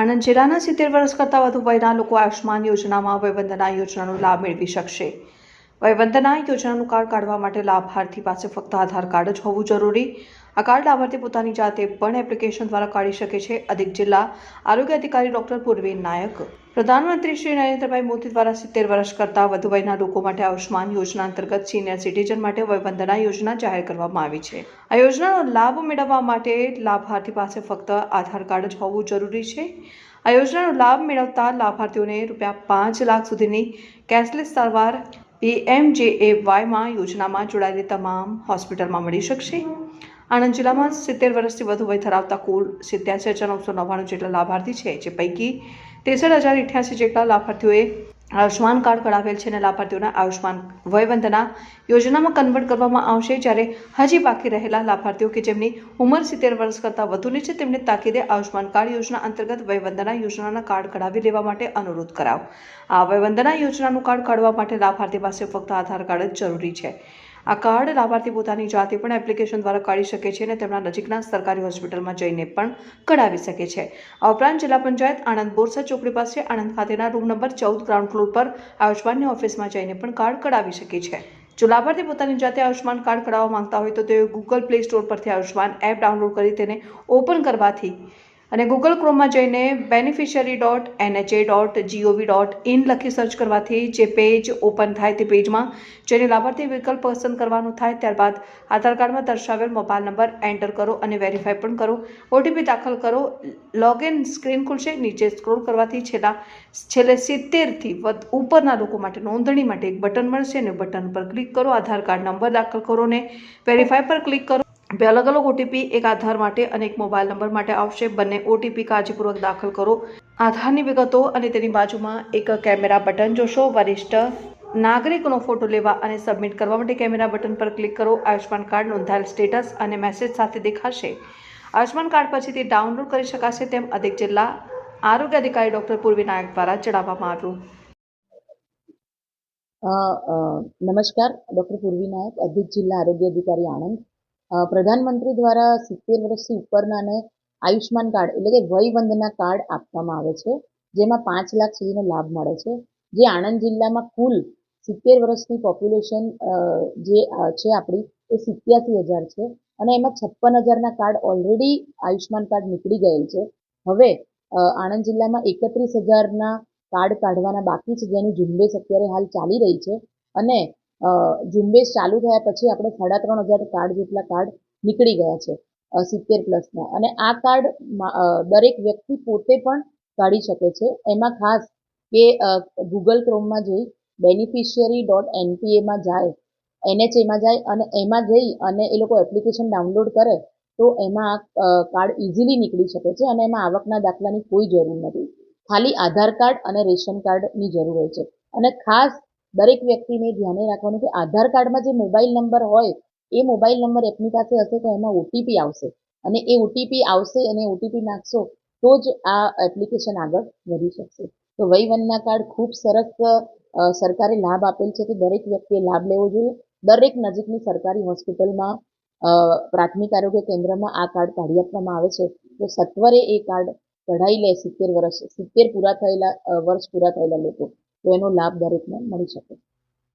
આણંદ જિલ્લાના સિત્તેર વર્ષ કરતાં વધુ વયના લોકો આયુષ્માન યોજનામાં વયવંદના યોજનાનો લાભ મેળવી શકશે. વયવંદના યોજનાનું કાર્ડ કાઢવા માટે લાભાર્થી પાસે ફક્ત આધાર કાર્ડ જ હોવું જરૂરી. આ કાર્ડ લાભાર્થી પોતાની જાતે પણ એપ્લિકેશન દ્વારા કાઢી શકે છે. અધિક જિલ્લા આરોગ્ય અધિકારી ડોક્ટર પૂર્વી નાયક. પ્રધાનમંત્રી શ્રી નરેન્દ્રભાઈ મોદી દ્વારા સિત્તેર વર્ષ કરતાં વધુ વયના લોકો માટે આયુષ્માન યોજના અંતર્ગત સિનિયર સિટીઝન માટે વયવંદના યોજના જાહેર કરવામાં આવી છે. આ યોજનાનો લાભ મેળવવા માટે લાભાર્થી પાસે ફક્ત આધાર કાર્ડ જ હોવું જરૂરી છે. આ યોજનાનો લાભ મેળવતા લાભાર્થીઓને રૂપિયા પાંચ લાખ સુધીની કેશલેસ સારવાર પીએમજેએવાયમાં યોજનામાં જોડાયેલી તમામ હોસ્પિટલમાં મળી શકશે. આણંદ જિલ્લામાં સિત્તેર વર્ષથી વધુ વય ધરાવતા કુલ સિત્યાસી હજાર નવસો નવ્વાણું જેટલા લાભાર્થી છે, જે પૈકી ત્રેસઠ હજાર અઠ્યાસી જેટલા લાભાર્થીઓએ આયુષ્માન કાર્ડ કઢાવેલ છે અને લાભાર્થીઓને આયુષ્માન વયવંદના યોજનામાં કન્વર્ટ કરવામાં આવશે જ્યારે હજી બાકી રહેલા લાભાર્થીઓ કે જેમની ઉંમર સિત્તેર વર્ષ કરતાં વધુની છે, તેમને તાકીદે આયુષ્માન કાર્ડ યોજના અંતર્ગત વયવંદના યોજનાના કાર્ડ કઢાવી લેવા માટે અનુરોધ કરાવ આ વયવંદના યોજનાનું કાર્ડ કાઢવા માટે લાભાર્થી પાસે ફક્ત આધાર કાર્ડ જ જરૂરી છે. આ કાર્ડ લાભાર્થી પોતાની જાતે પણ એપ્લિકેશન દ્વારા કાઢી શકે છે અને તેમના નજીકના સરકારી હોસ્પિટલમાં જઈને પણ કઢાવી શકે છે. આ ઉપરાંત જિલ્લા પંચાયત આણંદ બોરસા ચોકડી પાસે આણંદ ખાતેના રૂમ નંબર ચૌદ ગ્રાઉન્ડ ફ્લોર પર આયુષ્માનની ઓફિસમાં જઈને પણ કાર્ડ કઢાવી શકે છે. જો લાભાર્થી પોતાની જાતે આયુષ્માન કાર્ડ કઢાવવા માંગતા હોય તો તેઓ ગૂગલ પ્લે સ્ટોર પરથી આયુષ્માન એપ ડાઉનલોડ કરી તેને ઓપન કરવાથી અને ગૂગલ ક્રોમમાં જઈને beneficiary dot NHA dot GOV dot in લખી સર્ચ કરવાથી જે પેજ ઓપન થાય તે પેજમાં જેને લાભાર્થી વિકલ્પ પસંદ કરવાનું થાય ત્યારબાદ આધાર કાર્ડમાં દર્શાવેલ મોબાઈલ નંબર એન્ટર કરો અને વેરીફાઈ પણ કરો. ઓટીપી દાખલ કરો. લોગિન સ્ક્રીન ખુલશે. નીચે સ્ક્રોલ કરવાથી છેલ્લા, છેલ્લે સિત્તેરથી વધ ઉપરના લોકો માટે નોંધણી માટે એક બટન મળશે અને બટન પર ક્લિક કરો. આધાર કાર્ડ નંબર દાખલ કરો ને વેરીફાઈ પર ક્લિક કરો. બે અલગ અલગ ઓટીપી એક આધાર માટે અને એક મોબાઈલ નંબર માટે આવશે. બંને ઓટીપી કાળજીપૂર્વક દાખલ કરો. આધારની વિગતો અને તેની બાજુમાં એક કેમેરા બટન જોશો. વરિષ્ઠ નાગરિકનો ફોટો લેવા અને સબમિટ કરવા માટે કેમેરા બટન પર ક્લિક કરો. આયુષ્માન કાર્ડ નોંધાયેલ સ્ટેટસ અને મેસેજ સાથે દેખાશે. આયુષ્માન કાર્ડ પછી તે ડાઉનલોડ કરી શકાશે તેમ અધિક જિલ્લા આરોગ્ય અધિકારી ડોક્ટર પૂર્વી નાયક દ્વારા જણાવવામાં આવ્યું. નમસ્કાર. ડૉક્ટર પૂર્વી નાયક, અધિક જિલ્લા આરોગ્ય અધિકારી આણંદ. પ્રધાનમંત્રી દ્વારા સિત્તેર વર્ષથી ઉપરનાને આયુષ્માન કાર્ડ એટલે કે વયવંદના કાર્ડ આપવામાં આવે છે, જેમાં પાંચ લાખ સુધીનો લાભ મળે છે. જે આણંદ જિલ્લામાં કુલ સિત્તેર વર્ષની પોપ્યુલેશન જે છે આપણી, એ સિત્યાસી હજાર છે અને એમાં છપ્પન હજારના કાર્ડ ઓલરેડી આયુષ્માન કાર્ડ નીકળી ગયેલ છે. હવે આણંદ જિલ્લામાં એકત્રીસ હજારના કાર્ડ કાઢવાના બાકી છે, જેની ઝુંબેશ અત્યારે હાલ ચાલી રહી છે અને ઝુંબેશ ચાલુ થયા પછી આપણે સાડા ત્રણ હજાર કાર્ડ જેટલા કાર્ડ નીકળી ગયા છે સિત્તેર પ્લસના અને આ કાર્ડ દરેક વ્યક્તિ પોતે પણ કાઢી શકે છે. એમાં ખાસ કે ગૂગલ ક્રોમમાં જઈ બેનિફિશિયરી ડોટ એનપીએમાં જાય એનએચએમાં જાય અને એમાં જઈ અને એ લોકો એપ્લિકેશન ડાઉનલોડ કરે, તો એમાં કાર્ડ ઇઝીલી નીકળી શકે છે અને એમાં આવકના દાખલાની કોઈ જરૂર નથી. ખાલી આધાર કાર્ડ અને રેશન કાર્ડની જરૂર હોય છે. અને ખાસ દરેક વ્યક્તિને ધ્યાને રાખવાનું કે આધાર કાર્ડમાં જે મોબાઈલ નંબર હોય, એ મોબાઈલ નંબર એમની પાસે હશે તો એમાં ઓટીપી આવશે. અને એ ઓટીપી આવશે અને ઓટીપી નાખશો તો જ આ એપ્લિકેશન આગળ વધી શકશે. તો વય વનના કાર્ડ ખૂબ સરસ સરકારે લાભ આપેલ છે કે દરેક વ્યક્તિએ લાભ લેવો જોઈએ. દરેક નજીકની સરકારી હોસ્પિટલમાં પ્રાથમિક આરોગ્ય કેન્દ્રમાં આ કાર્ડ કાઢી આપવામાં આવે છે. તો સત્વરે એ કાર્ડ કઢાઈ લે સિત્તેર વર્ષ, સિત્તેર પૂરા થયેલા વર્ષ પૂરા થયેલા લોકો. તો એનો લાભ દરેકને મળી શકે.